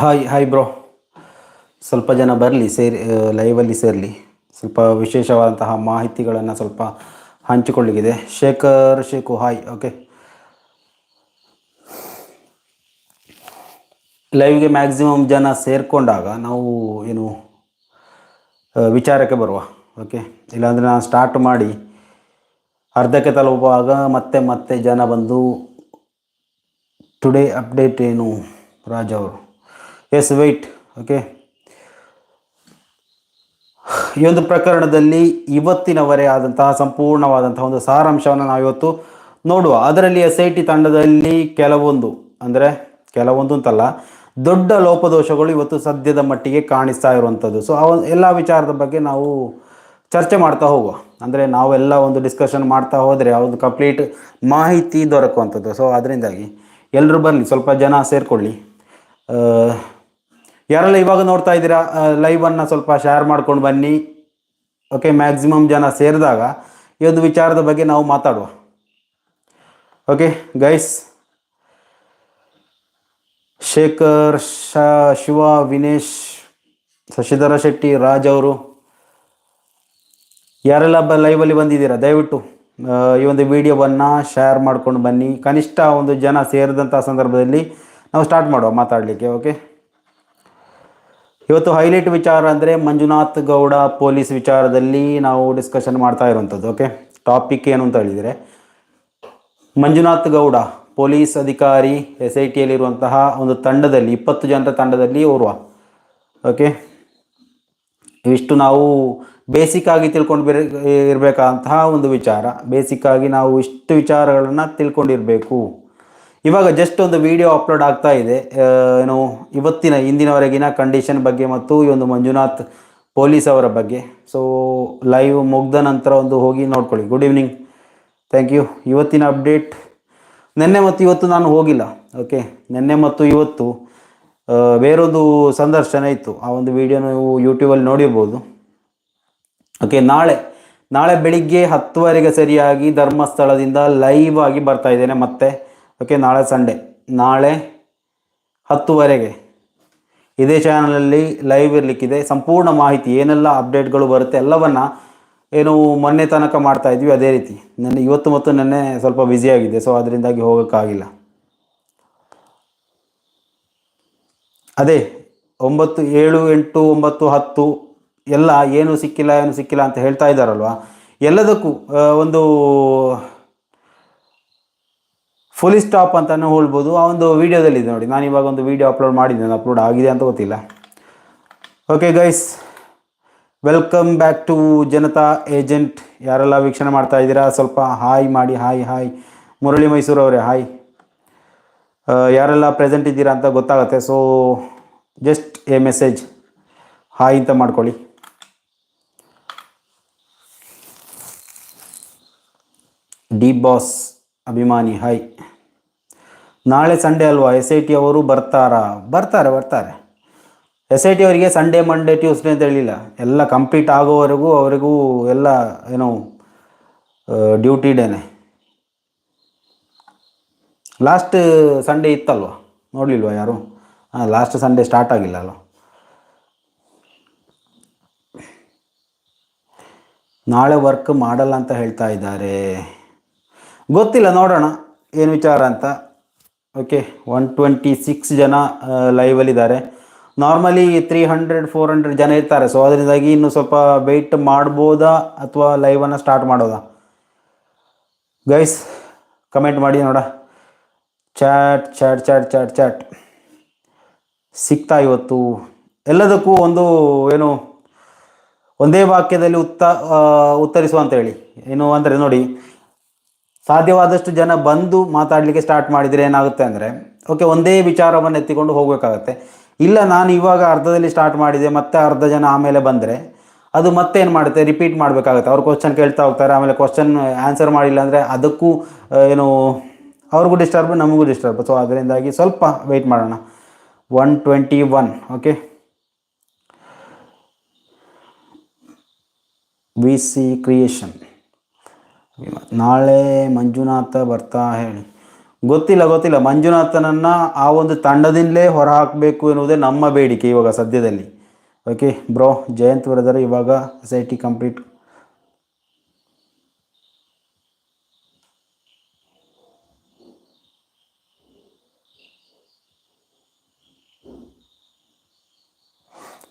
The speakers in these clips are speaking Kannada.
ಹಾಯ್ ಹಾಯ್ ಬ್ರೋ ಸ್ವಲ್ಪ ಜನ ಬರಲಿ, ಸೇರಿ ಲೈವಲ್ಲಿ ಸೇರಲಿ. ಸ್ವಲ್ಪ ವಿಶೇಷವಾದಂತಹ ಮಾಹಿತಿಗಳನ್ನು ಸ್ವಲ್ಪ ಹಂಚಿಕೊಳ್ಳಿಗಿದೆ. ಶೇಖರ್ ಶೇಖು ಹಾಯ್ ಓಕೆ ಲೈವ್ಗೆ ಮ್ಯಾಕ್ಸಿಮಮ್ ಜನ ಸೇರಿಕೊಂಡಾಗ ನಾವು ಏನು ವಿಚಾರಕ್ಕೆ ಬರುವ ಓಕೆ ಇಲ್ಲಾಂದರೆ ನಾನು ಸ್ಟಾರ್ಟ್ ಮಾಡಿ ಅರ್ಧಕ್ಕೆ ತಲುಪುವಾಗ ಮತ್ತೆ ಮತ್ತೆ ಜನ ಬಂದು ಟುಡೇ ಅಪ್ಡೇಟ್ ಏನು ರಾಜವರು ಎಸ್ ವೆಯ್ಟ್ ಓಕೆ ಈ ಒಂದು ಪ್ರಕರಣದಲ್ಲಿ ಇವತ್ತಿನವರೇ ಆದಂತಹ ಸಂಪೂರ್ಣವಾದಂತಹ ಒಂದು ಸಾರಾಂಶವನ್ನು ನಾವು ಇವತ್ತು ನೋಡುವ. ಅದರಲ್ಲಿ ಎಸ್ ಐ ಟಿ ತಂಡದಲ್ಲಿ ಕೆಲವೊಂದು, ಅಂದರೆ ಕೆಲವೊಂದು ಅಂತಲ್ಲ, ದೊಡ್ಡ ಲೋಪದೋಷಗಳು ಇವತ್ತು ಸದ್ಯದ ಮಟ್ಟಿಗೆ ಕಾಣಿಸ್ತಾ ಇರುವಂಥದ್ದು. ಸೊ ಆ ಎಲ್ಲ ವಿಚಾರದ ಬಗ್ಗೆ ನಾವು ಚರ್ಚೆ ಮಾಡ್ತಾ ಹೋಗುವ. ಅಂದರೆ ನಾವೆಲ್ಲ ಒಂದು ಡಿಸ್ಕಷನ್ ಮಾಡ್ತಾ ಹೋದರೆ ಆ ಒಂದು ಕಂಪ್ಲೀಟ್ ಮಾಹಿತಿ ದೊರಕುವಂಥದ್ದು. ಸೊ ಅದರಿಂದಾಗಿ ಎಲ್ಲರೂ ಬರಲಿ ಸ್ವಲ್ಪ ಜನ ಸೇರಿಕೊಳ್ಳಿ. ಯಾರೆಲ್ಲ ಇವಾಗ ನೋಡ್ತಾ ಇದ್ದೀರಾ ಲೈವನ್ನು ಸ್ವಲ್ಪ ಶೇರ್ ಮಾಡ್ಕೊಂಡು ಬನ್ನಿ. ಓಕೆ ಮ್ಯಾಕ್ಸಿಮಮ್ ಜನ ಸೇರಿದಾಗ ಈ ಒಂದು ವಿಚಾರದ ಬಗ್ಗೆ ನಾವು ಮಾತಾಡುವ. ಓಕೆ ಗೈಸ್ ಶೇಖರ್, ಶ, ಶಿವ, ವಿನೇಶ್, ಶಶಿಧರ ಶೆಟ್ಟಿ, ರಾಜ್ ಅವರು. ಯಾರೆಲ್ಲ ಬ ಲೈವಲ್ಲಿ ಬಂದಿದ್ದೀರಾ, ದಯವಿಟ್ಟು ಈ ಒಂದು ವಿಡಿಯೋವನ್ನು ಶೇರ್ ಮಾಡ್ಕೊಂಡು ಬನ್ನಿ. ಕನಿಷ್ಠ ಒಂದು ಜನ ಸೇರಿದಂಥ ಸಂದರ್ಭದಲ್ಲಿ ನಾವು ಸ್ಟಾರ್ಟ್ ಮಾಡುವ ಮಾತಾಡಲಿಕ್ಕೆ ಓಕೆ ಇವತ್ತು ಹೈಲೈಟ್ ವಿಚಾರ ಅಂದರೆ ಮಂಜುನಾಥ್ ಗೌಡ ಪೊಲೀಸ್ ವಿಚಾರದಲ್ಲಿ ನಾವು ಡಿಸ್ಕಷನ್ ಮಾಡ್ತಾ ಇರುವಂಥದ್ದು ಓಕೆ ಟಾಪಿಕ್ ಏನು ಅಂತ ಹೇಳಿದರೆ, ಮಂಜುನಾಥ್ ಗೌಡ, ಪೊಲೀಸ್ ಅಧಿಕಾರಿ ಎಸ್ ಐ ಟಿಯಲ್ಲಿರುವಂತಹ ಒಂದು ತಂಡದಲ್ಲಿ, ಇಪ್ಪತ್ತು ಜನರ ತಂಡದಲ್ಲಿ ಓರ್ವ ಓಕೆ ಇವಿಷ್ಟು ನಾವು ಬೇಸಿಕ್ ಆಗಿ ತಿಳ್ಕೊಂಡು ಇರಬೇಕಾದಂತಹ ಒಂದು ವಿಚಾರ. ಬೇಸಿಕ್ ಆಗಿ ನಾವು ಇಷ್ಟು ವಿಚಾರಗಳನ್ನು ತಿಳ್ಕೊಂಡಿರಬೇಕು. ಇವಾಗ ಜಸ್ಟ್ ಒಂದು ವಿಡಿಯೋ ಅಪ್ಲೋಡ್ ಆಗ್ತಾ ಇದೆ. ಏನು, ಇವತ್ತಿನ, ಇಂದಿನವರೆಗಿನ ಕಂಡೀಷನ್ ಬಗ್ಗೆ ಮತ್ತು ಈ ಒಂದು ಮಂಜುನಾಥ್ ಪೊಲೀಸ್ ಅವರ ಬಗ್ಗೆ. ಸೊ ಲೈವ್ ಮುಗ್ದ ನಂತರ ಒಂದು ಹೋಗಿ ನೋಡ್ಕೊಳ್ಳಿ. ಗುಡ್ ಈವ್ನಿಂಗ್ ಥ್ಯಾಂಕ್ ಯು ಇವತ್ತಿನ ಅಪ್ಡೇಟ್ ನಿನ್ನೆ ಮತ್ತು ಇವತ್ತು ನಾನು ಹೋಗಿಲ್ಲ. ಓಕೆ ನಿನ್ನೆ ಮತ್ತು ಇವತ್ತು ಬೇರೊಂದು ಸಂದರ್ಶನ ಇತ್ತು. ಆ ಒಂದು ವಿಡಿಯೋ ನೀವು ಯೂಟ್ಯೂಬಲ್ಲಿ ನೋಡಿರ್ಬೋದು. ಓಕೆ ನಾಳೆ ನಾಳೆ ಬೆಳಿಗ್ಗೆ ಹತ್ತುವರೆಗೆ ಸರಿಯಾಗಿ ಧರ್ಮಸ್ಥಳದಿಂದ ಲೈವ್ ಆಗಿ ಬರ್ತಾ ಇದ್ದೇನೆ ಮತ್ತೆ. ಓಕೆ ನಾಳೆ ಸಂಡೆ ನಾಳೆ ಹತ್ತುವರೆಗೆ ಇದೇ ಚಾನಲಲ್ಲಿ ಲೈವ್ ಇರಲಿಕ್ಕಿದೆ. ಸಂಪೂರ್ಣ ಮಾಹಿತಿ, ಏನೆಲ್ಲ ಅಪ್ಡೇಟ್ಗಳು ಬರುತ್ತೆ, ಎಲ್ಲವನ್ನು ಏನು ಮೊನ್ನೆ ತನಕ ಮಾಡ್ತಾ ಇದ್ವಿ ಅದೇ ರೀತಿ. ನನ್ನ, ಇವತ್ತು ಮತ್ತು ನೆನ್ನೆ ಸ್ವಲ್ಪ ಬ್ಯುಸಿಯಾಗಿದೆ ಸೊ ಅದರಿಂದಾಗಿ ಹೋಗೋಕ್ಕಾಗಿಲ್ಲ. ಅದೇ, ಒಂಬತ್ತು, ಏಳು, ಎಂಟು, ಒಂಬತ್ತು, ಹತ್ತು, ಎಲ್ಲ ಏನು ಸಿಕ್ಕಿಲ್ಲ ಏನು ಸಿಕ್ಕಿಲ್ಲ ಅಂತ ಹೇಳ್ತಾ ಇದ್ದಾರಲ್ವ? ಎಲ್ಲದಕ್ಕೂ ಒಂದು ಫುಲ್ ಸ್ಟಾಪ್ ಅಂತಲೂ ಹೇಳ್ಬೋದು. ಆ ಒಂದು ವೀಡಿಯೋದಲ್ಲಿ ಇದೆ ನೋಡಿ. ನಾನು ಇವಾಗ ಒಂದು ವೀಡಿಯೋ ಅಪ್ಲೋಡ್ ಮಾಡಿದ್ದೇನೆ. ಅಪ್ಲೋಡ್ ಆಗಿದೆ ಅಂತ ಗೊತ್ತಿಲ್ಲ. Okay guys welcome back to Janata agent ಯಾರೆಲ್ಲ ವೀಕ್ಷಣೆ ಮಾಡ್ತಾ ಇದ್ದೀರಾ? ಸ್ವಲ್ಪ ಹಾಯ್ ಮಾಡಿ ಹಾಯ್ ಹಾಯ್ ಮುರಳಿ ಮೈಸೂರು ಅವರೇ ಹಾಯ್ ಯಾರೆಲ್ಲ ಪ್ರೆಸೆಂಟ್ ಇದ್ದೀರಾ ಅಂತ ಗೊತ್ತಾಗುತ್ತೆ. So just a message hi ಅಂತ ಮಾಡ್ಕೊಳ್ಳಿ. ಡಿ ಬಾಸ್ ಅಭಿಮಾನಿ ಹಾಯ್ ನಾಳೆ ಸಂಡೇ ಅಲ್ವಾ? ಎಸ್ ಐ ಟಿ ಅವರು ಬರ್ತಾರಾ? ಬರ್ತಾರೆ ಬರ್ತಾರೆ. ಎಸ್ ಐ ಟಿ ಅವರಿಗೆ ಸಂಡೇ ಮಂಡೇ ಟ್ಯೂಸ್ಡೇ ಅಂತ ಹೇಳಿಲ್ಲ. ಎಲ್ಲ ಕಂಪ್ಲೀಟ್ ಆಗೋವರೆಗೂ ಅವರಿಗೂ ಎಲ್ಲ ಏನು ಡ್ಯೂಟಿ ಡೇನೆ ಲಾಸ್ಟ್ ಸಂಡೇ ಇತ್ತಲ್ವ? ನೋಡಲಿಲ್ವ ಯಾರು? ಹಾಂ ಲಾಸ್ಟ್ ಸಂಡೇ ಸ್ಟಾರ್ಟ್ ಆಗಿಲ್ಲ ಅಲ್ವ? ನಾಳೆ ವರ್ಕ್ ಮಾಡಲ್ಲ ಅಂತ ಹೇಳ್ತಾ ಇದ್ದಾರೆ. ಗೊತ್ತಿಲ್ಲ, ನೋಡೋಣ. ಏನು ವಿಚಾರ ಅಂತ? ಓಕೆ ಒನ್ ಟ್ವೆಂಟಿ ಸಿಕ್ಸ್ ಜನ ಲೈವಲ್ಲಿದ್ದಾರೆ normally three hundred four hundred ಜನ ಇರ್ತಾರೆ. ಸೊ ಅದರಿಂದಾಗಿ ಇನ್ನು ಸ್ವಲ್ಪ ವೆಯ್ಟ್ ಮಾಡ್ಬೋದಾ ಅಥವಾ ಲೈವನ್ನು ಸ್ಟಾರ್ಟ್ ಮಾಡೋದಾ? ಗೈಸ್ ಕಮೆಂಟ್ ಮಾಡಿ ನೋಡ. Chat chat chat chat chat ಸಿಗ್ತಾ ಇವತ್ತು. ಎಲ್ಲದಕ್ಕೂ ಒಂದು, ಏನು, ಒಂದೇ ವಾಕ್ಯದಲ್ಲಿ ಉತ್ತ ಉತ್ತರಿಸುವ ಅಂತ ಹೇಳಿ. ಏನು ಅಂದರೆ ನೋಡಿ ಸಾಧ್ಯವಾದಷ್ಟು ಜನ ಬಂದು ಮಾತಾಡಲಿಕ್ಕೆ ಸ್ಟಾರ್ಟ್ ಮಾಡಿದರೆ ಏನಾಗುತ್ತೆ ಅಂದರೆ ಓಕೆ ಒಂದೇ ವಿಚಾರವನ್ನು ಎತ್ತಿಕೊಂಡು ಹೋಗಬೇಕಾಗತ್ತೆ. ಇಲ್ಲ, ನಾನು ಇವಾಗ ಅರ್ಧದಲ್ಲಿ ಸ್ಟಾರ್ಟ್ ಮಾಡಿದೆ, ಮತ್ತೆ ಅರ್ಧ ಜನ ಆಮೇಲೆ ಬಂದರೆ ಅದು ಮತ್ತೆ ಏನು ಮಾಡುತ್ತೆ? ರಿಪೀಟ್ ಮಾಡಬೇಕಾಗುತ್ತೆ. ಅವ್ರು ಕ್ವಶನ್ ಕೇಳ್ತಾ ಹೋಗ್ತಾರೆ, ಆಮೇಲೆ ಕ್ವಶನ್ ಆನ್ಸರ್ ಮಾಡಿಲ್ಲ ಅಂದರೆ ಅದಕ್ಕೂ ಏನು, ಅವ್ರಿಗೂ ಡಿಸ್ಟರ್ಬ್ ನಮಗೂ ಡಿಸ್ಟರ್ಬ್ ಸೊ ಅದರಿಂದಾಗಿ ಸ್ವಲ್ಪ ವೆಯ್ಟ್ ಮಾಡೋಣ. One twenty one okay V C creation ನಾಳೆ ಮಂಜುನಾಥ ಬರ್ತಾ ಹೇಳಿ. ಗೊತ್ತಿಲ್ಲ ಗೊತ್ತಿಲ್ಲ. ಮಂಜುನಾಥನನ್ನು ಆ ಒಂದು ತಂಡದಿಂದಲೇ ಹೊರ ಹಾಕಬೇಕು ಎನ್ನುವುದೇ ನಮ್ಮ ಬೇಡಿಕೆ ಇವಾಗ ಸದ್ಯದಲ್ಲಿ. ಓಕೆ ಬ್ರೋ ಜಯಂತ್ ಇವಾಗ S I T complete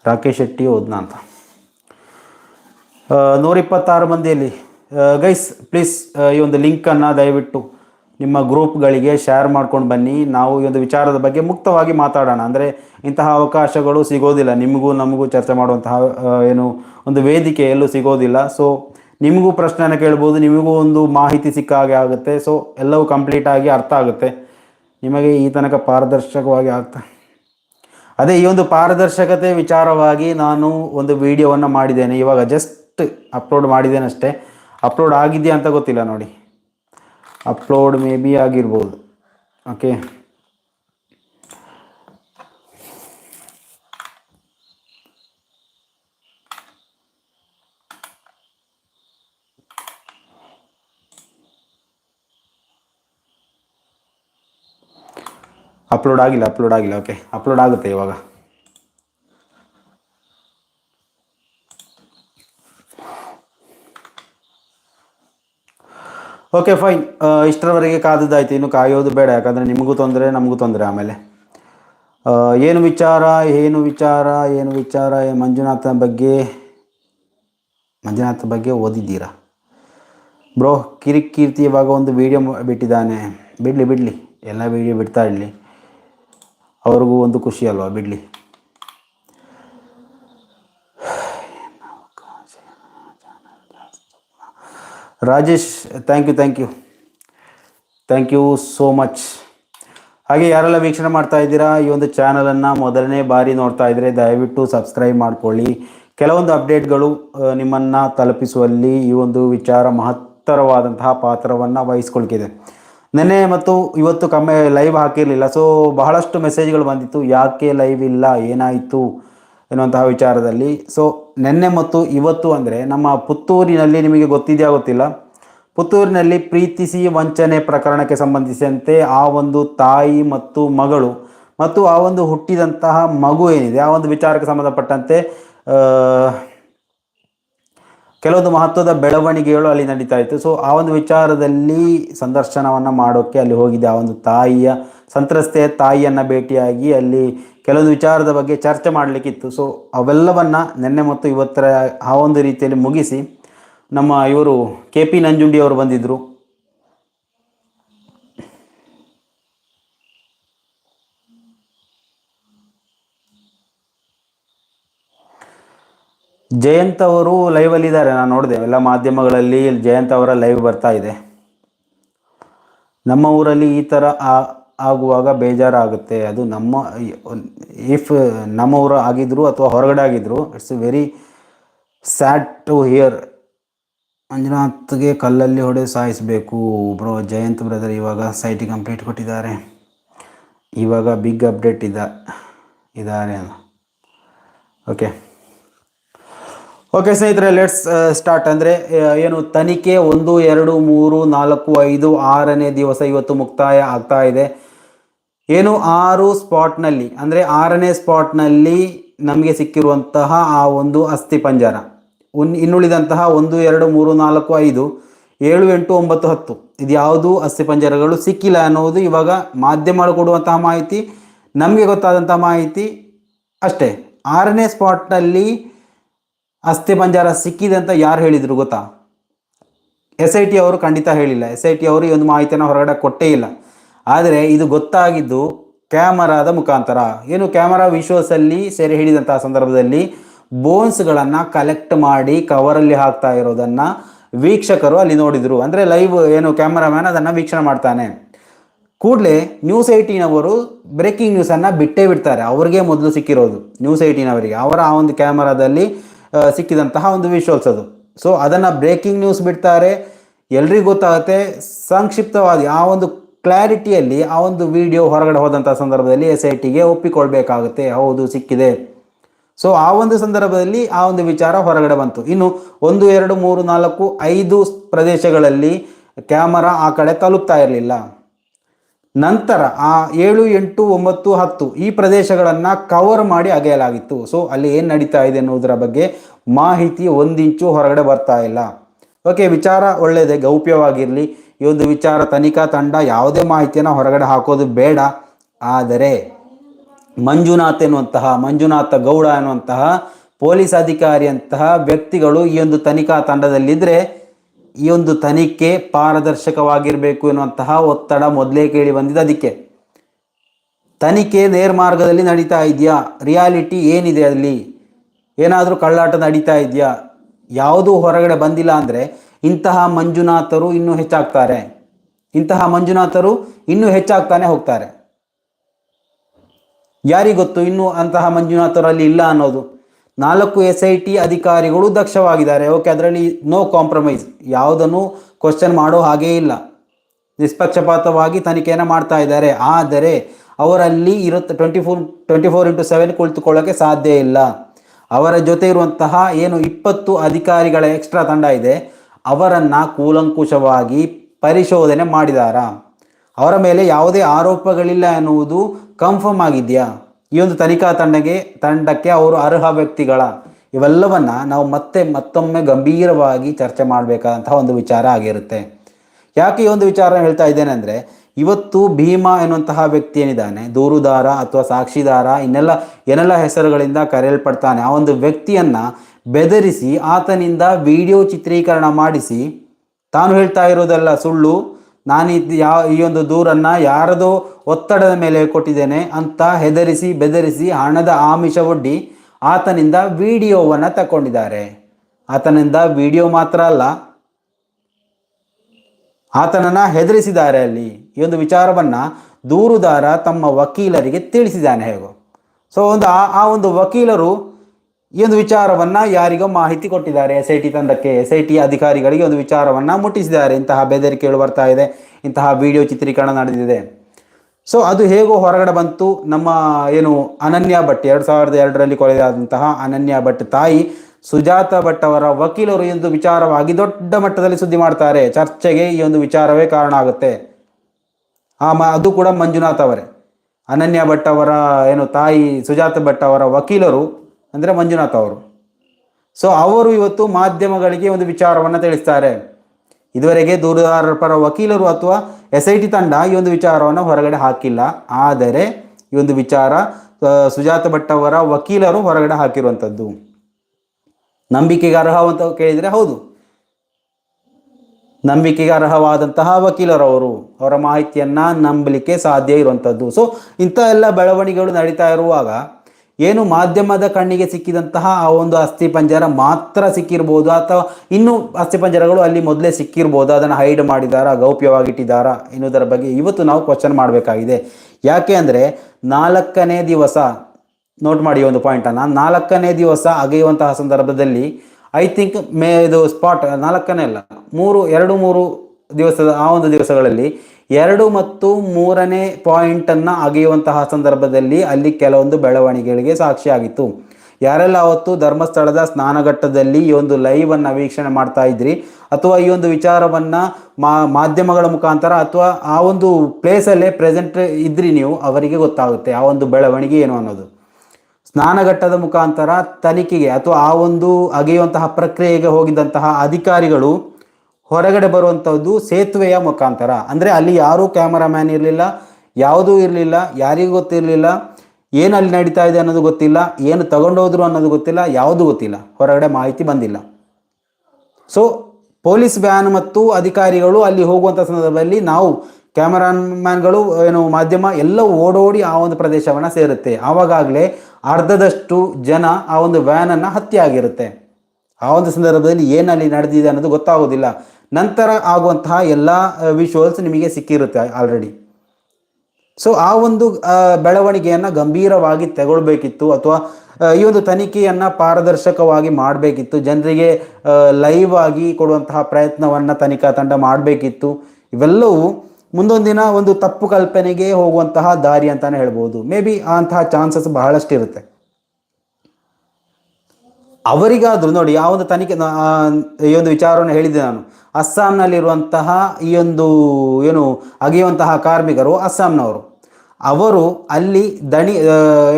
Rakesh Shetty ಹೋದ್ನಾ ಅಂತ. ನೂರಿಪ್ಪತ್ತಾರು ಮಂದಿಯಲ್ಲಿ ಗೈಸ್ ಪ್ಲೀಸ್ ಈ ಒಂದು ಲಿಂಕನ್ನು ದಯವಿಟ್ಟು ನಿಮ್ಮ ಗ್ರೂಪ್ಗಳಿಗೆ ಶೇರ್ ಮಾಡ್ಕೊಂಡು ಬನ್ನಿ. ನಾವು ಈ ಒಂದು ವಿಚಾರದ ಬಗ್ಗೆ ಮುಕ್ತವಾಗಿ ಮಾತಾಡೋಣ. ಅಂದರೆ ಇಂತಹ ಅವಕಾಶಗಳು ಸಿಗೋದಿಲ್ಲ. ನಿಮಗೂ ನಮಗೂ ಚರ್ಚೆ ಮಾಡುವಂತಹ ಏನು, ಒಂದು ವೇದಿಕೆ ಎಲ್ಲೂ ಸಿಗೋದಿಲ್ಲ. ಸೊ ನಿಮಗೂ ಪ್ರಶ್ನೆನ ಕೇಳ್ಬೋದು. ನಿಮಗೂ ಒಂದು ಮಾಹಿತಿ ಸಿಕ್ಕ ಹಾಗೆ ಆಗುತ್ತೆ. ಸೊ ಎಲ್ಲವೂ ಕಂಪ್ಲೀಟ್ ಆಗಿ ಅರ್ಥ ಆಗುತ್ತೆ. ನಿಮಗೆ ಈ ತನಕ ಪಾರದರ್ಶಕವಾಗಿ ಆಗ್ತಾ ಅದೇ, ಈ ಒಂದು ಪಾರದರ್ಶಕತೆ ವಿಚಾರವಾಗಿ ನಾನು ಒಂದು ವಿಡಿಯೋವನ್ನು ಮಾಡಿದ್ದೇನೆ. ಇವಾಗ ಜಸ್ಟ್ ಅಪ್ಲೋಡ್ ಮಾಡಿದ್ದೇನೆ ಅಷ್ಟೇ ಅಪ್ಲೋಡ್ ಆಗಿದೆಯಾ ಅಂತ ಗೊತ್ತಿಲ್ಲ ನೋಡಿ. ಅಪ್ಲೋಡ್ ಮೇ ಬಿ ಆಗಿರ್ಬೋದು. ಓಕೆ ಅಪ್ಲೋಡ್ ಆಗಿಲ್ಲ ಅಪ್ಲೋಡ್ ಆಗಿಲ್ಲ. ಓಕೆ ಅಪ್ಲೋಡ್ ಆಗುತ್ತೆ ಇವಾಗ. ಓಕೆ ಫೈನ್ ಇಷ್ಟರವರೆಗೆ ಕಾದದ್ದಾಯ್ತು. ಇನ್ನು ಕಾಯೋದು ಬೇಡ. ಯಾಕಂದರೆ ನಿಮಗೂ ತೊಂದರೆ, ನಮಗೂ ತೊಂದರೆ ಆಮೇಲೆ. ಏನು ವಿಚಾರ ಏನು ವಿಚಾರ ಏನು ವಿಚಾರ ಮಂಜುನಾಥನ ಬಗ್ಗೆ ಮಂಜುನಾಥ ಬಗ್ಗೆ ಓದಿದ್ದೀರಾ? ಬ್ರೋ ಕಿರಿ ಕೀರ್ತಿ ಇವಾಗ ಒಂದು ವಿಡಿಯೋ ಬಿಟ್ಟಿದ್ದಾನೆ. ಬಿಡಲಿ ಬಿಡಲಿ. ಎಲ್ಲ ವಿಡಿಯೋ ಬಿಡ್ತಾ ಇರಲಿ. ಅವ್ರಿಗೂ ಒಂದು ಖುಷಿ ಅಲ್ವಾ? ಬಿಡಲಿ. Rajesh thank you thank you thank you so much ಹಾಗೆ ಯಾರೆಲ್ಲ ವೀಕ್ಷಣೆ ಮಾಡ್ತಾ ಇದ್ದೀರಾ, ಈ ಒಂದು ಚಾನಲನ್ನು ಮೊದಲನೇ ಬಾರಿ ನೋಡ್ತಾ ಇದ್ದರೆ ದಯವಿಟ್ಟು ಸಬ್ಸ್ಕ್ರೈಬ್ ಮಾಡ್ಕೊಳ್ಳಿ. ಕೆಲವೊಂದು ಅಪ್ಡೇಟ್ಗಳು ನಿಮ್ಮನ್ನು ತಲುಪಿಸುವಲ್ಲಿ ಈ ಒಂದು ವಿಚಾರ ಮಹತ್ತರವಾದಂತಹ ಪಾತ್ರವನ್ನು ವಹಿಸ್ಕೊಳ್ತಿದೆ. ನಿನ್ನೆ ಮತ್ತು ಇವತ್ತು ಕಮ್ಮಿ ಲೈವ್ ಹಾಕಿರಲಿಲ್ಲ ಸೊ ಬಹಳಷ್ಟು ಮೆಸೇಜ್ಗಳು ಬಂದಿತ್ತು, ಯಾಕೆ ಲೈವ್ ಇಲ್ಲ, ಏನಾಯಿತು? ಎನ್ನುವಂತಹ ವಿಚಾರದಲ್ಲಿ. ಸೊ ನಿನ್ನೆ ಮತ್ತು ಇವತ್ತು ಅಂದರೆ ನಮ್ಮ ಪುತ್ತೂರಿನಲ್ಲಿ ನಿಮಗೆ ಗೊತ್ತಿದೆಯಾ ಗೊತ್ತಿಲ್ಲ. ಪುತ್ತೂರಿನಲ್ಲಿ ಪ್ರೀತಿಸಿ ವಂಚನೆ ಪ್ರಕರಣಕ್ಕೆ ಸಂಬಂಧಿಸಿದಂತೆ ಆ ಒಂದು ತಾಯಿ ಮತ್ತು ಮಗಳು ಮತ್ತು ಆ ಒಂದು ಹುಟ್ಟಿದಂತಹ ಮಗು ಏನಿದೆ, ಆ ಒಂದು ವಿಚಾರಕ್ಕೆ ಸಂಬಂಧಪಟ್ಟಂತೆ ಕೆಲವೊಂದು ಮಹತ್ವದ ಬೆಳವಣಿಗೆಗಳು ಅಲ್ಲಿ ನಡೀತಾ ಇತ್ತು. ಸೊ ಆ ಒಂದು ವಿಚಾರದಲ್ಲಿ ಸಂದರ್ಶನವನ್ನು ಮಾಡೋಕ್ಕೆ ಅಲ್ಲಿ ಹೋಗಿದೆ ಆ ಒಂದು ತಾಯಿಯ, ಸಂತ್ರಸ್ತೆಯ ತಾಯಿಯನ್ನು ಭೇಟಿಯಾಗಿ ಅಲ್ಲಿ ಕೆಲವೊಂದು ವಿಚಾರದ ಬಗ್ಗೆ ಚರ್ಚೆ ಮಾಡಲಿಕ್ಕಿತ್ತು. ಸೊ ಅವೆಲ್ಲವನ್ನು ನಿನ್ನೆ ಮತ್ತು ಇವತ್ತರ ಆ ಒಂದು ರೀತಿಯಲ್ಲಿ ಮುಗಿಸಿ ನಮ್ಮ ಇವರು ಕೆ ಪಿ ನಂಜುಂಡಿ ಅವರು ಬಂದಿದ್ದರು ಜಯಂತ್ ಅವರು ಲೈವಲ್ಲಿ ಇದ್ದಾರೆ. ನಾನು ನೋಡಿದೆ, ಎಲ್ಲ ಮಾಧ್ಯಮಗಳಲ್ಲಿ ಜಯಂತ್ ಅವರ ಲೈವ್ ಬರ್ತಾ ಇದೆ. ನಮ್ಮ ಊರಲ್ಲಿ ಈ ಥರ ಆ- ಆಗುವಾಗ ಬೇಜಾರಾಗುತ್ತೆ. ಅದು ನಮ್ಮ ಇಫ್ ನಮ್ಮವರು ಆಗಿದ್ರು ಅಥವಾ ಹೊರಗಡೆ ಆಗಿದ್ರು it's very sad to hear ಮಂಜುನಾಥ್ಗೆ ಕಲ್ಲಲ್ಲಿ ಹೊಡೆ ಸಾಯಿಸಬೇಕು ಬ್ರೋ. ಜಯಂತ್ ಬ್ರದರ್ ಇವಾಗ ಸೈಟಿ ಕಂಪ್ಲೀಟ್ ಕೊಟ್ಟಿದ್ದಾರೆ. ಇವಾಗ ಬಿಗ್ ಅಪ್ಡೇಟ್ ಇದ ಇದ್ದಾರೆ ಓಕೆ ಓಕೆ ಸ್ನೇಹಿತರೆ ಲೆಟ್ಸ್ ಸ್ಟಾರ್ಟ್ ಅಂದರೆ ಏನು, ತನಿಖೆ ಒಂದು, ಎರಡು, ಮೂರು, ನಾಲ್ಕು, ಐದು, ಆರನೇ ದಿವಸ ಇವತ್ತು ಮುಕ್ತಾಯ ಆಗ್ತಾ ಇದೆ. ಏನು ಆರು ಸ್ಪಾಟ್ನಲ್ಲಿ, ಅಂದರೆ ಆರನೇ ಸ್ಪಾಟ್ನಲ್ಲಿ ನಮಗೆ ಸಿಕ್ಕಿರುವಂತಹ ಆ ಒಂದು ಅಸ್ಥಿ ಪಂಜರ. ಇನ್ನುಳಿದಂತಹ ಒಂದು, ಎರಡು, ಮೂರು, ನಾಲ್ಕು, ಐದು, ಏಳು, ಎಂಟು, ಒಂಬತ್ತು, ಹತ್ತು. ಇದು ಯಾವುದು ಅಸ್ಥಿ ಪಂಜರಗಳು ಸಿಕ್ಕಿಲ್ಲ ಅನ್ನೋದು ಇವಾಗ ಮಾಧ್ಯಮಗಳು ಕೊಡುವಂತಹ ಮಾಹಿತಿ, ನಮಗೆ ಗೊತ್ತಾದಂತಹ ಮಾಹಿತಿ ಅಷ್ಟೇ. ಆರನೇ ಸ್ಪಾಟ್ನಲ್ಲಿ ಅಸ್ಥಿ ಪಂಜರ ಸಿಕ್ಕಿದೆ ಅಂತ ಯಾರು ಹೇಳಿದರು ಗೊತ್ತಾ? ಎಸ್ ಐ ಟಿ ಅವರು ಖಂಡಿತ ಹೇಳಿಲ್ಲ. ಎಸ್ ಐ ಟಿ ಅವರು ಈ ಒಂದು ಮಾಹಿತಿಯನ್ನು ಹೊರಗಡೆ ಕೊಟ್ಟೇ ಇಲ್ಲ. ಆದರೆ ಇದು ಗೊತ್ತಾಗಿದ್ದು ಕ್ಯಾಮರಾದ ಮುಖಾಂತರ. ಏನು ಕ್ಯಾಮರಾ ವಿಶ್ವಸಲ್ಲಿ ಸೆರೆ ಹಿಡಿದಂತಹ ಸಂದರ್ಭದಲ್ಲಿ ಬೋನ್ಸ್ಗಳನ್ನು ಕಲೆಕ್ಟ್ ಮಾಡಿ ಕವರಲ್ಲಿ ಹಾಕ್ತಾ ಇರೋದನ್ನು ವೀಕ್ಷಕರು ಅಲ್ಲಿ ನೋಡಿದರು. ಅಂದರೆ ಲೈವ್ ಏನು ಕ್ಯಾಮರಾಮ್ಯಾನ್ ಅದನ್ನು ವೀಕ್ಷಣೆ ಮಾಡ್ತಾನೆ. ಕೂಡಲೇ ನ್ಯೂಸ್ ಏಯ್ಟೀನವರು ಬ್ರೇಕಿಂಗ್ ನ್ಯೂಸನ್ನು ಬಿಟ್ಟೇ ಬಿಡ್ತಾರೆ. ಅವ್ರಿಗೆ ಮೊದಲು ಸಿಕ್ಕಿರೋದು ನ್ಯೂಸ್ ಏಯ್ಟೀನವರಿಗೆ ಅವರ ಆ ಒಂದು ಕ್ಯಾಮರಾದಲ್ಲಿ ಸಿಕ್ಕಿದಂತಹ ಒಂದು ವಿಶ್ವಾಸ ಅದು. ಸೊ ಅದನ್ನು ಬ್ರೇಕಿಂಗ್ ನ್ಯೂಸ್ ಬಿಡ್ತಾರೆ. ಎಲ್ರಿಗೂ ಗೊತ್ತಾಗುತ್ತೆ. ಸಂಕ್ಷಿಪ್ತವಾಗಿ ಆ ಒಂದು ಕ್ಲಾರಿಟಿಯಲ್ಲಿ ಆ ಒಂದು ವಿಡಿಯೋ ಹೊರಗಡೆ ಹೋದಂಥ ಸಂದರ್ಭದಲ್ಲಿ ಎಸ್ ಐ ಟಿಗೆ ಒಪ್ಪಿಕೊಳ್ಬೇಕಾಗುತ್ತೆ. ಹೌದು, ಸಿಕ್ಕಿದೆ. ಸೊ ಆ ಒಂದು ಸಂದರ್ಭದಲ್ಲಿ ಆ ಒಂದು ವಿಚಾರ ಹೊರಗಡೆ ಬಂತು. ಇನ್ನು ಒಂದು, ಎರಡು, ಮೂರು, ನಾಲ್ಕು, ಐದು ಪ್ರದೇಶಗಳಲ್ಲಿ ಕ್ಯಾಮರಾ ಆ ಕಡೆ ತಲುಪ್ತಾ ಇರಲಿಲ್ಲ. ನಂತರ ಆ ಏಳು, ಎಂಟು, ಒಂಬತ್ತು, ಹತ್ತು ಈ ಪ್ರದೇಶಗಳನ್ನು ಕವರ್ ಮಾಡಿ ಅಗೆಯಲಾಗಿತ್ತು. ಸೊ ಅಲ್ಲಿ ಏನು ನಡೀತಾ ಇದೆ ಅನ್ನೋದರ ಬಗ್ಗೆ ಮಾಹಿತಿ ಒಂದಿಂಚು ಹೊರಗಡೆ ಬರ್ತಾ ಇಲ್ಲ. ಓಕೆ ವಿಚಾರ ಒಳ್ಳೆಯದೇ, ಗೌಪ್ಯವಾಗಿರಲಿ. ಈ ಒಂದು ವಿಚಾರ ತನಿಖಾ ತಂಡ ಯಾವುದೇ ಮಾಹಿತಿಯನ್ನು ಹೊರಗಡೆ ಹಾಕೋದು ಬೇಡ. ಆದರೆ ಮಂಜುನಾಥ್ ಎನ್ನುವಂತಹ, ಮಂಜುನಾಥ ಗೌಡ ಎನ್ನುವಂತಹ ಪೊಲೀಸ್ ಅಧಿಕಾರಿಯಂತಹ ವ್ಯಕ್ತಿಗಳು ಈ ಒಂದು ತನಿಖಾ ತಂಡದಲ್ಲಿದ್ದರೆ ಈ ಒಂದು ತನಿಖೆ ಪಾರದರ್ಶಕವಾಗಿರಬೇಕು ಎನ್ನುವಂತಹ ಒತ್ತಡ ಮೊದಲೇ ಕೇಳಿ ಬಂದಿದೆ ಅದಕ್ಕೆ. ತನಿಖೆ ನೇರ್ಮಾರ್ಗದಲ್ಲಿ ನಡೀತಾ ಇದೆಯಾ? ರಿಯಾಲಿಟಿ ಏನಿದೆ ಅಲ್ಲಿ? ಏನಾದರೂ ಕಳ್ಳಾಟ ನಡೀತಾ ಇದೆಯಾ? ಯಾವುದೂ ಹೊರಗಡೆ ಬಂದಿಲ್ಲ ಅಂದರೆ ಇಂತಹ ಮಂಜುನಾಥರು ಇನ್ನೂ ಹೆಚ್ಚಾಗ್ತಾರೆ. ಇಂತಹ ಮಂಜುನಾಥರು ಇನ್ನೂ ಹೆಚ್ಚಾಗ್ತಾನೆ ಹೋಗ್ತಾರೆ. ಯಾರಿಗೊತ್ತು ಇನ್ನೂ ಅಂತಹ ಮಂಜುನಾಥರು ಅಲ್ಲಿ ಇಲ್ಲ ಅನ್ನೋದು. ನಾಲ್ಕು ಎಸ್ ಐ ಟಿ ಅಧಿಕಾರಿಗಳು ದಕ್ಷವಾಗಿದ್ದಾರೆ. ಓಕೆ, ಅದರಲ್ಲಿ ನೋ ಕಾಂಪ್ರಮೈಸ್. ಯಾವುದನ್ನು ಕ್ವಶನ್ ಮಾಡೋ ಹಾಗೇ ಇಲ್ಲ. ನಿಷ್ಪಕ್ಷಪಾತವಾಗಿ ತನಿಖೆಯನ್ನು ಮಾಡ್ತಾ ಇದ್ದಾರೆ. ಆದರೆ ಅವರಲ್ಲಿ ಇರುತ್ತೆ twenty four twenty four into seven ಕುಳಿತುಕೊಳ್ಳೋಕ್ಕೆ ಸಾಧ್ಯ ಇಲ್ಲ. ಅವರ ಜೊತೆ ಇರುವಂತಹ ಏನು ಇಪ್ಪತ್ತು ಅಧಿಕಾರಿಗಳ ಎಕ್ಸ್ಟ್ರಾ ತಂಡ ಇದೆ. ಅವರನ್ನು ಕೂಲಂಕುಷವಾಗಿ ಪರಿಶೋಧನೆ ಮಾಡಿದಾರಾ? ಅವರ ಮೇಲೆ ಯಾವುದೇ ಆರೋಪಗಳಿಲ್ಲ ಎನ್ನುವುದು ಕನ್ಫರ್ಮ್ ಆಗಿದೆಯಾ? ಈ ಒಂದು ತನಿಖಾ ತಂಡಗೆ, ತಂಡಕ್ಕೆ ಅವರು ಅರ್ಹ ವ್ಯಕ್ತಿಗಳ ಇವೆಲ್ಲವನ್ನ ನಾವು ಮತ್ತೆ ಮತ್ತೊಮ್ಮೆ ಗಂಭೀರವಾಗಿ ಚರ್ಚೆ ಮಾಡಬೇಕಾದಂತಹ ಒಂದು ವಿಚಾರ ಆಗಿರುತ್ತೆ. ಯಾಕೆ ಈ ಒಂದು ವಿಚಾರ ಹೇಳ್ತಾ ಇದ್ದೇನೆ ಅಂದರೆ ಇವತ್ತು ಭೀಮಾ ಎನ್ನುವಂತಹ ವ್ಯಕ್ತಿ ಏನಿದ್ದಾನೆ, ದೂರುದಾರ ಅಥವಾ ಸಾಕ್ಷಿದಾರ, ಇನ್ನೆಲ್ಲ ಏನೆಲ್ಲ ಹೆಸರುಗಳಿಂದ ಕರೆಯಲ್ಪಡ್ತಾನೆ, ಆ ಒಂದು ವ್ಯಕ್ತಿಯನ್ನು ಬೆದರಿಸಿ ಆತನಿಂದ ವಿಡಿಯೋ ಚಿತ್ರೀಕರಣ ಮಾಡಿಸಿ, ತಾನು ಹೇಳ್ತಾ ಇರೋದೆಲ್ಲ ಸುಳ್ಳು, ನಾನು ಯಾವ ಈ ಒಂದು ದೂರನ್ನು ಯಾರದೋ ಒತ್ತಡದ ಮೇಲೆ ಕೊಟ್ಟಿದ್ದೇನೆ ಅಂತ ಹೆದರಿಸಿ, ಬೆದರಿಸಿ ಹಣದ ಆಮಿಷ ಒಡ್ಡಿ ಆತನಿಂದ ವಿಡಿಯೋವನ್ನು ತಗೊಂಡಿದ್ದಾರೆ ಆತನಿಂದ ವಿಡಿಯೋ ಮಾತ್ರ ಅಲ್ಲ ಆತನನ್ನು ಹೆದರಿಸಿದ್ದಾರೆ ಅಲ್ಲಿ. ಈ ಒಂದು ವಿಚಾರವನ್ನು ದೂರುದಾರ ತಮ್ಮ ವಕೀಲರಿಗೆ ತಿಳಿಸಿದ್ದಾನೆ ಹೇಗೋ. ಸೊ ಒಂದು ಆ ಆ ಒಂದು ವಕೀಲರು ಈ ಒಂದು ವಿಚಾರವನ್ನು ಯಾರಿಗೋ ಮಾಹಿತಿ ಕೊಟ್ಟಿದ್ದಾರೆ. ಎಸ್ ತಂಡಕ್ಕೆ, ಎಸ್ ಅಧಿಕಾರಿಗಳಿಗೆ ಒಂದು ವಿಚಾರವನ್ನು ಮುಟ್ಟಿಸಿದ್ದಾರೆ. ಇಂತಹ ಬೆದರಿಕೆಗಳು ಬರ್ತಾ ಇದೆ. ಇಂತಹ ವಿಡಿಯೋ ಚಿತ್ರೀಕರಣ ನಡೆದಿದೆ. ಸೊ ಅದು ಹೇಗೋ ಹೊರಗಡೆ ಬಂತು. ನಮ್ಮ ಏನು ಅನನ್ಯ ಭಟ್, ಎರಡು ಸಾವಿರದ ಎರಡರಲ್ಲಿ ಕೊಲೆಯಾದಂತಹ ಅನನ್ಯ ಭಟ್ ತಾಯಿ ಸುಜಾತ ಭಟ್ ಅವರ ವಕೀಲರು ಎಂದು ವಿಚಾರವಾಗಿ ದೊಡ್ಡ ಮಟ್ಟದಲ್ಲಿ ಸುದ್ದಿ ಮಾಡ್ತಾರೆ. ಚರ್ಚೆಗೆ ಈ ಒಂದು ವಿಚಾರವೇ ಕಾರಣ ಆಗುತ್ತೆ. ಆ ಮ, ಅದು ಕೂಡ ಮಂಜುನಾಥ್ ಅವರೇ. ಅನನ್ಯ ಭಟ್ ಅವರ, ಏನು, ತಾಯಿ ಸುಜಾತ ಭಟ್ ಅವರ ವಕೀಲರು ಅಂದರೆ ಮಂಜುನಾಥ್ ಅವರು. ಸೊ ಅವರು ಇವತ್ತು ಮಾಧ್ಯಮಗಳಿಗೆ ಒಂದು ವಿಚಾರವನ್ನು ತಿಳಿಸ್ತಾರೆ. ಇದುವರೆಗೆ ದೂರದಾರರ ಪರ ವಕೀಲರು ಅಥವಾ ಎಸ್ ಐ ಟಿ ತಂಡ ಈ ಒಂದು ವಿಚಾರವನ್ನು ಹೊರಗಡೆ ಹಾಕಿಲ್ಲ. ಆದರೆ ಈ ಒಂದು ವಿಚಾರ ಸುಜಾತ ಭಟ್ ಅವರ ವಕೀಲರು ಹೊರಗಡೆ ಹಾಕಿರುವಂಥದ್ದು. ನಂಬಿಕೆಗೆ ಅರ್ಹ ಅಂತ ಕೇಳಿದರೆ ಹೌದು. ನಂಬಿಕೆಗೆ ಅರ್ಹವಾದಂತಹ ವಕೀಲರವರು ಅವರ ಮಾಹಿತಿಯನ್ನು ನಂಬಲಿಕ್ಕೆ ಸಾಧ್ಯ ಇರುವಂಥದ್ದು ಸೊ ಇಂಥ ಎಲ್ಲ ಬೆಳವಣಿಗೆಗಳು ನಡೀತಾ ಇರುವಾಗ ಏನು ಮಾಧ್ಯಮದ ಕಣ್ಣಿಗೆ ಸಿಕ್ಕಿದಂತಹ ಆ ಒಂದು ಅಸ್ಥಿಪಂಜರ ಮಾತ್ರ ಸಿಕ್ಕಿರ್ಬೋದು ಅಥವಾ ಇನ್ನೂ ಅಸ್ಥಿಪಂಜರಗಳು ಅಲ್ಲಿ ಮೊದಲೇ ಸಿಕ್ಕಿರ್ಬೋದು, ಅದನ್ನು ಹೈಡ್ ಮಾಡಿದಾರಾ ಗೌಪ್ಯವಾಗಿಟ್ಟಿದ್ದಾರಾ ಎನ್ನುವುದರ ಬಗ್ಗೆ ಇವತ್ತು ನಾವು ಕ್ವಶನ್ ಮಾಡಬೇಕಾಗಿದೆ. ಯಾಕೆ ಅಂದರೆ ನಾಲ್ಕನೇ ದಿವಸ ನೋಟ್ ಮಾಡಿ ಒಂದು ಪಾಯಿಂಟನ್ನು ನಾಲ್ಕನೇ ದಿವಸ ಅಗೆಯುವಂತಹ ಸಂದರ್ಭದಲ್ಲಿ ಐ ಥಿಂಕ್ ಮೇ ಇದು ಸ್ಪಾಟ್ ನಾಲ್ಕನೇ ಅಲ್ಲ, ಮೂರು, ಎರಡು, ಮೂರು ದಿವಸದ ಆ ಒಂದು ದಿವಸಗಳಲ್ಲಿ ಎರಡು ಮತ್ತು ಮೂರನೇ ಪಾಯಿಂಟನ್ನು ಅಗೆಯುವಂತಹ ಸಂದರ್ಭದಲ್ಲಿ ಅಲ್ಲಿ ಕೆಲವೊಂದು ಬೆಳವಣಿಗೆಗಳಿಗೆ ಸಾಕ್ಷಿಯಾಗಿತ್ತು ಯಾರೆಲ್ಲ ಅವತ್ತು ಧರ್ಮಸ್ಥಳದ ಸ್ನಾನಘಟ್ಟದಲ್ಲಿ ಈ ಒಂದು ಲೈವನ್ನು ವೀಕ್ಷಣೆ ಮಾಡ್ತಾ ಇದ್ರಿ, ಅಥವಾ ಈ ಒಂದು ವಿಚಾರವನ್ನು ಮಾಧ್ಯಮಗಳ ಮುಖಾಂತರ ಅಥವಾ ಆ ಒಂದು ಪ್ಲೇಸಲ್ಲೇ ಪ್ರೆಸೆಂಟ್ ಇದ್ರಿ ನೀವು, ಅವರಿಗೆ ಗೊತ್ತಾಗುತ್ತೆ ಆ ಒಂದು ಬೆಳವಣಿಗೆ ಏನು ಅನ್ನೋದು. ಸ್ನಾನಘಟ್ಟದ ಮುಖಾಂತರ ತನಿಖೆಗೆ ಅಥವಾ ಆ ಒಂದು ಅಗೆಯುವಂತಹ ಪ್ರಕ್ರಿಯೆಗೆ ಹೋಗಿದ್ದಂತಹ ಅಧಿಕಾರಿಗಳು ಹೊರಗಡೆ ಬರುವಂಥದ್ದು ಸೇತುವೆಯ ಮುಖಾಂತರ. ಅಂದರೆ ಅಲ್ಲಿ ಯಾರೂ ಕ್ಯಾಮರಾಮ್ಯಾನ್ ಇರಲಿಲ್ಲ, ಯಾವುದೂ ಇರಲಿಲ್ಲ, ಯಾರಿಗೂ ಗೊತ್ತಿರಲಿಲ್ಲ, ಏನು ಅಲ್ಲಿ ನಡೀತಾ ಇದೆ ಅನ್ನೋದು ಗೊತ್ತಿಲ್ಲ, ಏನು ತಗೊಂಡೋದ್ರು ಅನ್ನೋದು ಗೊತ್ತಿಲ್ಲ, ಯಾವುದೂ ಗೊತ್ತಿಲ್ಲ, ಹೊರಗಡೆ ಮಾಹಿತಿ ಬಂದಿಲ್ಲ. ಸೊ ಪೊಲೀಸ್ ವ್ಯಾನ್ ಮತ್ತು ಅಧಿಕಾರಿಗಳು ಅಲ್ಲಿ ಹೋಗುವಂಥ ಸಂದರ್ಭದಲ್ಲಿ ನಾವು ಕ್ಯಾಮರಾಮ್ಯಾನ್ಗಳು ಏನು, ಮಾಧ್ಯಮ ಎಲ್ಲ ಓಡೋಡಿ ಆ ಒಂದು ಪ್ರದೇಶವನ್ನು ಸೇರುತ್ತೆ. ಆವಾಗಲೇ ಅರ್ಧದಷ್ಟು ಜನ ಆ ಒಂದು ವ್ಯಾನನ್ನು ಹತ್ಯೆ ಆಗಿರುತ್ತೆ. ಆ ಒಂದು ಸಂದರ್ಭದಲ್ಲಿ ಏನಲ್ಲಿ ನಡೆದಿದೆ ಅನ್ನೋದು ಗೊತ್ತಾಗೋದಿಲ್ಲ. ನಂತರ ಆಗುವಂತಹ ಎಲ್ಲ ವಿಷುವಲ್ಸ್ ನಿಮಗೆ ಸಿಕ್ಕಿರುತ್ತೆ ಆಲ್ರೆಡಿ ಸೊ ಆ ಒಂದು ಬೆಳವಣಿಗೆಯನ್ನು ಗಂಭೀರವಾಗಿ ತಗೊಳ್ಬೇಕಿತ್ತು ಅಥವಾ ಈ ಒಂದು ತನಿಖೆಯನ್ನು ಪಾರದರ್ಶಕವಾಗಿ ಮಾಡಬೇಕಿತ್ತು. ಜನರಿಗೆ ಲೈವ್ ಆಗಿ ಕೊಡುವಂತಹ ಪ್ರಯತ್ನವನ್ನು ತನಿಖಾ ತಂಡ ಮಾಡಬೇಕಿತ್ತು. ಇವೆಲ್ಲವೂ ಮುಂದೊಂದು ದಿನ ಒಂದು ತಪ್ಪು ಕಲ್ಪನೆಗೆ ಹೋಗುವಂತಹ ದಾರಿ ಅಂತಾನೆ ಹೇಳ್ಬೋದು. ಮೇ ಬಿ ಅಂತಹ ಚಾನ್ಸಸ್ ಬಹಳಷ್ಟು ಇರುತ್ತೆ. ಅವರಿಗಾದರೂ ನೋಡಿ ಯಾವ ಒಂದು ತನಿಖೆ ಈ ಒಂದು ವಿಚಾರವನ್ನು ಹೇಳಿದ್ದೆ ನಾನು. ಅಸ್ಸಾಂನಲ್ಲಿರುವಂತಹ ಈ ಒಂದು, ಏನು, ಅಗೆಯುವಂತಹ ಕಾರ್ಮಿಕರು ಅಸ್ಸಾಂನವರು. ಅವರು ಅಲ್ಲಿ ದಣಿ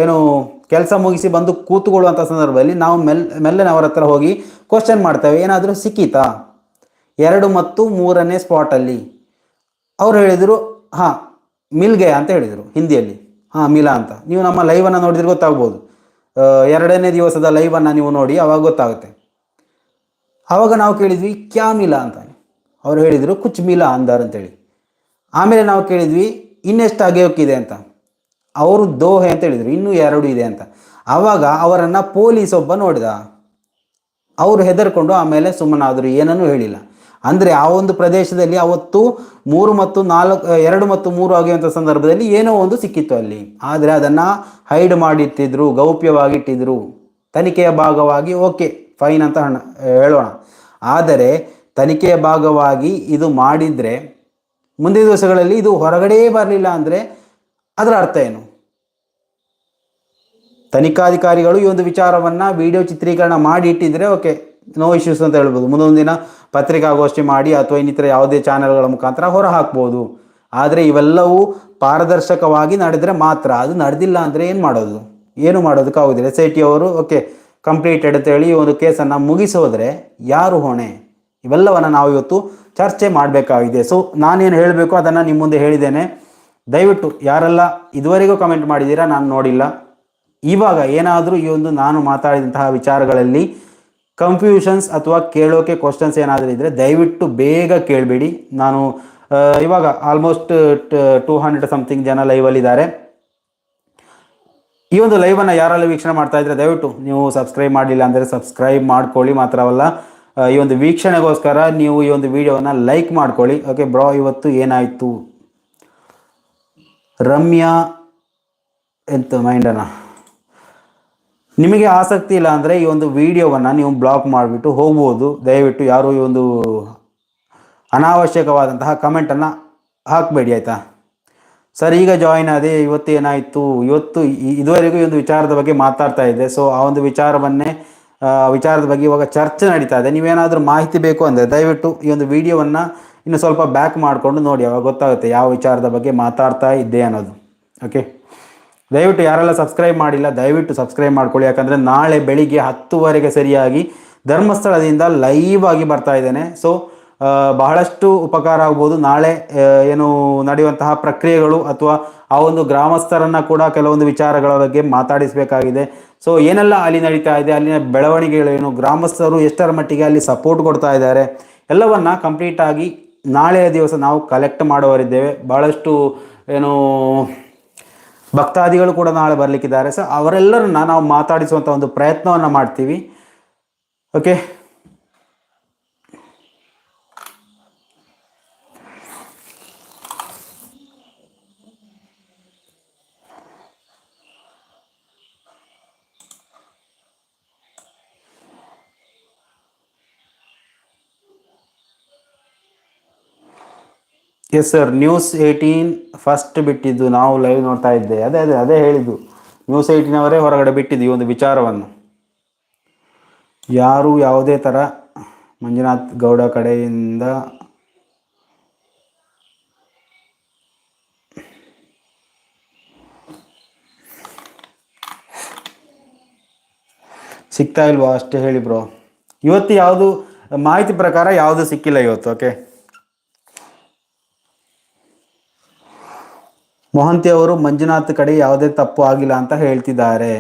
ಏನು, ಕೆಲಸ ಮುಗಿಸಿ ಬಂದು ಕೂತುಕೊಳ್ಳುವಂಥ ಸಂದರ್ಭದಲ್ಲಿ ನಾವು ಮೆಲ್, ಮೆಲ್ಲನೆ ಅವರ ಹತ್ರ ಹೋಗಿ ಕ್ವಶನ್ ಮಾಡ್ತೇವೆ. ಏನಾದರೂ ಸಿಕ್ಕಿತಾ? ಎರಡು ಮತ್ತು ಮೂರನೇ ಸ್ಪಾಟಲ್ಲಿ ಅವ್ರು ಹೇಳಿದರು, ಹಾಂ, ಮಿಲ್ಗೆ ಅಂತ ಹೇಳಿದರು ಹಿಂದಿಯಲ್ಲಿ. ಹಾಂ, ಮಿಲಾ ಅಂತ. ನೀವು ನಮ್ಮ ಲೈವನ್ನು ನೋಡಿದ್ರೆ ಗೊತ್ತಾಗ್ಬೋದು. ಎರಡನೇ ದಿವಸದ ಲೈವನ್ನು ನೀವು ನೋಡಿ, ಅವಾಗ ಗೊತ್ತಾಗುತ್ತೆ. ಆವಾಗ ನಾವು ಕೇಳಿದ್ವಿ, ಕ್ಯಾ ಮಿಲಾ ಅಂತ? ಅವ್ರು ಹೇಳಿದರು, ಕುಚ್ ಮಿಲಾ ಅಂದಾರ್ ಅಂತೇಳಿ. ಆಮೇಲೆ ನಾವು ಕೇಳಿದ್ವಿ, ಇನ್ನೆಷ್ಟು ಅಗೆಯೋಕ್ಕಿದೆ ಅಂತ? ಅವರು ದೋಹೆ ಅಂತ ಹೇಳಿದರು, ಇನ್ನೂ ಎರಡು ಇದೆ ಅಂತ. ಆವಾಗ ಅವರನ್ನು ಪೊಲೀಸ್ ಒಬ್ಬ ನೋಡಿದ. ಅವರು ಹೆದರ್ಕೊಂಡು ಆಮೇಲೆ ಸುಮ್ಮನಾದರು, ಏನನ್ನೂ ಹೇಳಿಲ್ಲ. ಅಂದರೆ ಆ ಒಂದು ಪ್ರದೇಶದಲ್ಲಿ ಅವತ್ತು ಮೂರು ಮತ್ತು ನಾಲ್ಕು ಎರಡು ಮತ್ತು ಮೂರು ಆಗಿರುವಂಥ ಸಂದರ್ಭದಲ್ಲಿ ಏನೋ ಒಂದು ಸಿಕ್ಕಿತ್ತು ಅಲ್ಲಿ. ಆದರೆ ಅದನ್ನು ಹೈಡ್ ಮಾಡಿಟ್ಟಿದ್ರು, ಗೌಪ್ಯವಾಗಿಟ್ಟಿದ್ರು. ತನಿಖೆಯ ಭಾಗವಾಗಿ ಓಕೆ ಫೈನ್ ಅಂತ ಹಣ ಹೇಳೋಣ. ಆದರೆ ತನಿಖೆಯ ಭಾಗವಾಗಿ ಇದು ಮಾಡಿದರೆ ಮುಂದಿನ ದಿವಸಗಳಲ್ಲಿ ಇದು ಹೊರಗಡೆ ಬರಲಿಲ್ಲ ಅಂದರೆ ಅದರ ಅರ್ಥ ಏನು? ತನಿಖಾಧಿಕಾರಿಗಳು ಈ ಒಂದು ವಿಚಾರವನ್ನು ವಿಡಿಯೋ ಚಿತ್ರೀಕರಣ ಮಾಡಿ ಇಟ್ಟಿದ್ರೆ ಓಕೆ ನೋ ಇಶ್ಯೂಸ್ ಅಂತ ಹೇಳ್ಬೋದು. ಮುಂದೊಂದು ದಿನ ಪತ್ರಿಕಾಗೋಷ್ಠಿ ಮಾಡಿ ಅಥವಾ ಇನ್ನಿತರ ಯಾವುದೇ ಚಾನೆಲ್ಗಳ ಮುಖಾಂತರ ಹೊರ ಹಾಕ್ಬೋದು ಆದರೆ ಇವೆಲ್ಲವೂ ಪಾರದರ್ಶಕವಾಗಿ ನಡೆದರೆ ಮಾತ್ರ. ಅದು ನಡೆದಿಲ್ಲ ಅಂದರೆ ಏನು ಮಾಡೋದು? ಏನು ಮಾಡೋದಕ್ಕಾಗೋದಿಲ್ಲ ಎಸ್ ಐ ಟಿ ಅವರು ಓಕೆ ಕಂಪ್ಲೀಟೆಡ್ ಅಂತೇಳಿ ಈ ಒಂದು ಕೇಸನ್ನು ಮುಗಿಸೋದ್ರೆ ಯಾರು ಹೊಣೆ? ಇವೆಲ್ಲವನ್ನು ನಾವು ಇವತ್ತು ಚರ್ಚೆ ಮಾಡಬೇಕಾಗಿದೆ. ಸೊ ನಾನೇನು ಹೇಳಬೇಕು ಅದನ್ನು ನಿಮ್ಮ ಮುಂದೆ ಹೇಳಿದ್ದೇನೆ. ದಯವಿಟ್ಟು ಯಾರೆಲ್ಲ ಇದುವರೆಗೂ ಕಮೆಂಟ್ ಮಾಡಿದ್ದೀರಾ, ನಾನು ನೋಡಿಲ್ಲ. ಇವಾಗ ಏನಾದರೂ ಈ ಒಂದು ನಾನು ಮಾತಾಡಿದಂತಹ ವಿಚಾರಗಳಲ್ಲಿ ಕನ್ಫ್ಯೂಷನ್ಸ್ ಅಥವಾ ಕೇಳೋಕೆ ಕ್ವಶನ್ಸ್ ಏನಾದರೂ ಇದ್ದರೆ ದಯವಿಟ್ಟು ಬೇಗ ಕೇಳಬೇಡಿ. ನಾನು ಇವಾಗ ಆಲ್ಮೋಸ್ಟ್ ಟೂ ಹಂಡ್ರೆಡ್ ಸಮಥಿಂಗ್ ಜನ ಲೈವಲ್ಲಿದ್ದಾರೆ ಈ ಒಂದು ಲೈವನ್ನು ಯಾರೆಲ್ಲ ವೀಕ್ಷಣೆ ಮಾಡ್ತಾ ಇದ್ರೆ ದಯವಿಟ್ಟು ನೀವು ಸಬ್ಸ್ಕ್ರೈಬ್ ಮಾಡಲಿಲ್ಲ ಅಂದರೆ ಸಬ್ಸ್ಕ್ರೈಬ್ ಮಾಡ್ಕೊಳ್ಳಿ ಮಾತ್ರವಲ್ಲ. ಈ ಒಂದು ವೀಕ್ಷಣೆಗೋಸ್ಕರ ನೀವು ಈ ಒಂದು ವಿಡಿಯೋನ ಲೈಕ್ ಮಾಡ್ಕೊಳ್ಳಿ. ಓಕೆ ಬ್ರೋ ಇವತ್ತು ಏನಾಯಿತು? ರಮ್ಯಾ, ಎಂತ ಮೈಂಡನ ನಿಮಗೆ ಆಸಕ್ತಿ ಇಲ್ಲ ಅಂದರೆ ಈ ಒಂದು ವಿಡಿಯೋವನ್ನು ನೀವು ಬ್ಲಾಕ್ ಮಾಡಿಬಿಟ್ಟು ಹೋಗ್ಬೋದು. ದಯವಿಟ್ಟು ಯಾರು ಈ ಒಂದು ಅನಾವಶ್ಯಕವಾದಂತಹ ಕಮೆಂಟನ್ನು ಹಾಕಬೇಡಿ, ಆಯಿತಾ? ಸರ್, ಈಗ ಜಾಯಿನ್ ಆದೆ, ಇವತ್ತು ಏನಾಯಿತು? ಇವತ್ತು ಇದುವರೆಗೂ ಈ ಒಂದು ವಿಚಾರದ ಬಗ್ಗೆ ಮಾತಾಡ್ತಾ ಇದ್ದೆ. ಸೊ ಆ ಒಂದು ವಿಚಾರವನ್ನೇ ವಿಚಾರದ ಬಗ್ಗೆ ಇವಾಗ ಚರ್ಚೆ ನಡೀತಾ ಇದೆ. ನೀವೇನಾದರೂ ಮಾಹಿತಿ ಬೇಕು ಅಂದರೆ ದಯವಿಟ್ಟು ಈ ಒಂದು ವಿಡಿಯೋವನ್ನು ಇನ್ನು ಸ್ವಲ್ಪ ಬ್ಯಾಕ್ ಮಾಡಿಕೊಂಡು ನೋಡಿ. ಅವಾಗ ಗೊತ್ತಾಗುತ್ತೆ ಯಾವ ವಿಚಾರದ ಬಗ್ಗೆ ಮಾತಾಡ್ತಾ ಇದ್ದೆ ಅನ್ನೋದು. ಓಕೆ ದಯವಿಟ್ಟು ಯಾರೆಲ್ಲ ಸಬ್ಸ್ಕ್ರೈಬ್ ಮಾಡಿಲ್ಲ, ದಯವಿಟ್ಟು ಸಬ್ಸ್ಕ್ರೈಬ್ ಮಾಡ್ಕೊಳ್ಳಿ. ಯಾಕಂದರೆ ನಾಳೆ ಬೆಳಿಗ್ಗೆ ಹತ್ತುವರೆಗೆ ಸರಿಯಾಗಿ ಧರ್ಮಸ್ಥಳದಿಂದ ಲೈವ್ ಆಗಿ ಬರ್ತಾ ಇದ್ದೇನೆ. ಸೊ ಬಹಳಷ್ಟು ಉಪಕಾರ ಆಗ್ಬೋದು. ನಾಳೆ ಏನು ನಡೆಯುವಂತಹ ಪ್ರಕ್ರಿಯೆಗಳು ಅಥವಾ ಆ ಒಂದು ಗ್ರಾಮಸ್ಥರನ್ನು ಕೂಡ ಕೆಲವೊಂದು ವಿಚಾರಗಳ ಬಗ್ಗೆ ಮಾತಾಡಿಸಬೇಕಾಗಿದೆ. ಸೊ ಏನೆಲ್ಲ ಅಲ್ಲಿ ನಡೀತಾ ಇದೆ, ಅಲ್ಲಿನ ಬೆಳವಣಿಗೆಗಳೇನು, ಗ್ರಾಮಸ್ಥರು ಎಷ್ಟರ ಮಟ್ಟಿಗೆ ಅಲ್ಲಿ ಸಪೋರ್ಟ್ ಕೊಡ್ತಾ ಇದ್ದಾರೆ, ಎಲ್ಲವನ್ನ ಕಂಪ್ಲೀಟ್ ಆಗಿ ನಾಳೆಯ ದಿವಸ ನಾವು ಕಲೆಕ್ಟ್ ಮಾಡುವರಿದ್ದೇವೆ ಬಹಳಷ್ಟು, ಏನು ಭಕ್ತಾದಿಗಳು ಕೂಡ ನಾಳೆ ಬರಲಿಕ್ಕಿದ್ದಾರೆ. ಸರ್ ಅವರೆಲ್ಲರನ್ನ ನಾವು ಮಾತಾಡಿಸುವಂಥ ಒಂದು ಪ್ರಯತ್ನವನ್ನು ಮಾಡ್ತೀವಿ. Okay yes sir news eighteen first ಬಿಟ್ಟಿದ್ದು ನಾವು ಲೈವ್ ನೋಡ್ತಾ ಇದ್ದೆ. ಅದೇ ಅದೇ ಅದೇ ಹೇಳಿದ್ದು. ನ್ಯೂಸ್ ಏಯ್ಟೀನ್ ಅವರೇ ಹೊರಗಡೆ ಬಿಟ್ಟಿದ್ದು ಈ ಒಂದು ವಿಚಾರವನ್ನು. ಯಾರು ಯಾವುದೇ ಥರ ಮಂಜುನಾಥ್ ಗೌಡ ಕಡೆಯಿಂದ ಸಿಗ್ತಾ ಇಲ್ವಾ ಅಷ್ಟೇ ಹೇಳಿ ಬ್ರೋ ಇವತ್ತು ಯಾವುದು ಮಾಹಿತಿ ಪ್ರಕಾರ ಯಾವುದು ಸಿಕ್ಕಿಲ್ಲ ಇವತ್ತು ಓಕೆ ಮೊಹಂತಿ ಅವರು ಮಂಜುನಾಥ್ ಕಡೆ ಯಾವುದೇ ತಪ್ಪು ಆಗಿಲ್ಲ ಅಂತ ಹೇಳ್ತಿದ್ದಾರೆ.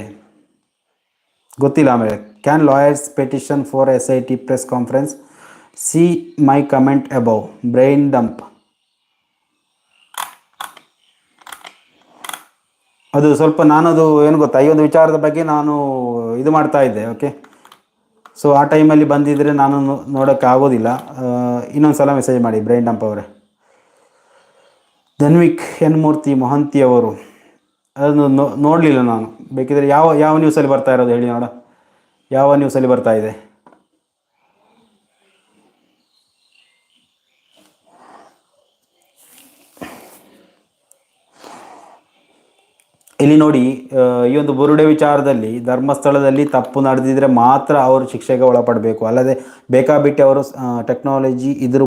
ಗೊತ್ತಿಲ್ಲ ಆಮೇಲೆ. Can lawyers petition for S I T press conference see my comment above brain dump ಅದು ಸ್ವಲ್ಪ ನಾನದು ಏನು ಗೊತ್ತಾ? ಈ ಒಂದು ವಿಚಾರದ ಬಗ್ಗೆ ನಾನು ಇದು ಮಾಡ್ತಾ ಇದ್ದೆ ಓಕೆ ಸೊ ಆ ಟೈಮಲ್ಲಿ ಬಂದಿದ್ದರೆ ನಾನು ನೋಡೋಕ್ಕೆ ಆಗೋದಿಲ್ಲ ಇನ್ನೊಂದು ಸಲ ಮೆಸೇಜ್ ಮಾಡಿ ಬ್ರೈನ್ ಡಂಪ್ ಅವರೇ. ಧನ್ವಿಕ್ ಎನ್ ಮೂರ್ತಿ ಮೊಹಂತಿ ಅವರು. ಅದನ್ನು ನೋಡಲಿಲ್ಲ ನಾನು. ಬೇಕಿದ್ರೆ ಯಾವ ಯಾವ ನ್ಯೂಸಲ್ಲಿ ಬರ್ತಾ ಇರೋದು ಹೇಳಿ ನೋಡ. ಯಾವ ನ್ಯೂಸಲ್ಲಿ ಬರ್ತಾ ಇದೆ? ಇಲ್ಲಿ ನೋಡಿ ಈ ಒಂದು ಬುರುಡೆ ವಿಚಾರದಲ್ಲಿ, ಧರ್ಮಸ್ಥಳದಲ್ಲಿ ತಪ್ಪು ನಡೆದಿದ್ರೆ ಮಾತ್ರ ಅವರು ಶಿಕ್ಷೆಗೆ ಒಳಪಡಬೇಕು. ಅಲ್ಲದೆ ಬೇಕಾಬಿಟ್ಟಿ ಅವರು ಟೆಕ್ನಾಲಜಿ ಇದ್ರ